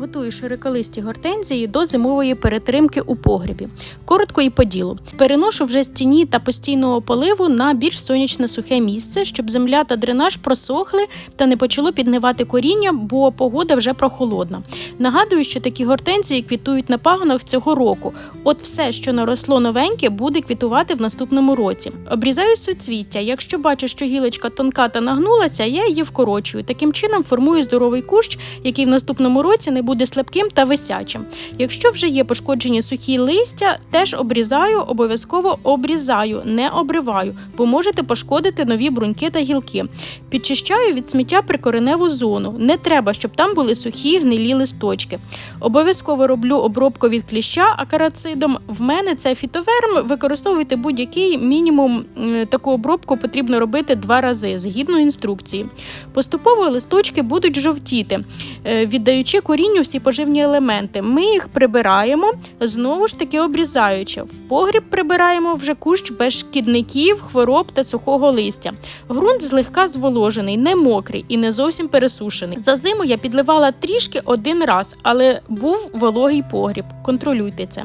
Готую широколисті гортензії до зимової перетримки у погрібі. Коротко і по ділу. Переношу вже з тіні та постійного поливу на більш сонячне сухе місце, щоб земля та дренаж просохли та не почало підгнивати коріння, бо погода вже прохолодна. Нагадую, що такі гортензії квітують на пагонах цього року. От все, що наросло новеньке, буде квітувати в наступному році. Обрізаю суцвіття. Якщо бачу, що гілочка тонка та нагнулася, я її вкорочую. Таким чином формую здоровий кущ, який в наступному році не буде слабким та висячим. Якщо вже є пошкоджені сухі листя, теж обрізаю, обов'язково обрізаю, не обриваю, бо можете пошкодити нові бруньки та гілки. Підчищаю від сміття прикореневу зону. Не треба, щоб там були сухі гнилі листочки. Обов'язково роблю обробку від кліща акарацидом. В мене це фітоверм. Використовуйте будь-який мінімум таку обробку потрібно робити два рази згідно інструкції. Поступово листочки будуть жовтіти, е, віддаючи корінню всі поживні елементи. Ми їх прибираємо, знову ж таки обрізаючи. В погріб прибираємо вже кущ без шкідників, хвороб та сухого листя. Ґрунт злегка зволожений, не мокрий і не зовсім пересушений. За зиму я підливала трішки один раз, але був вологий погріб. Контролюйте це.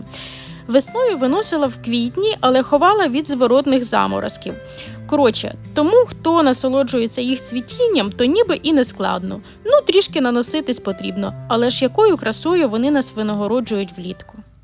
Весною виносила в квітні, але ховала від зворотних заморозків. Коротше, тому хто насолоджується їх цвітінням, то ніби і не складно. Ну, трішки наноситись потрібно, але ж якою красою вони нас винагороджують влітку.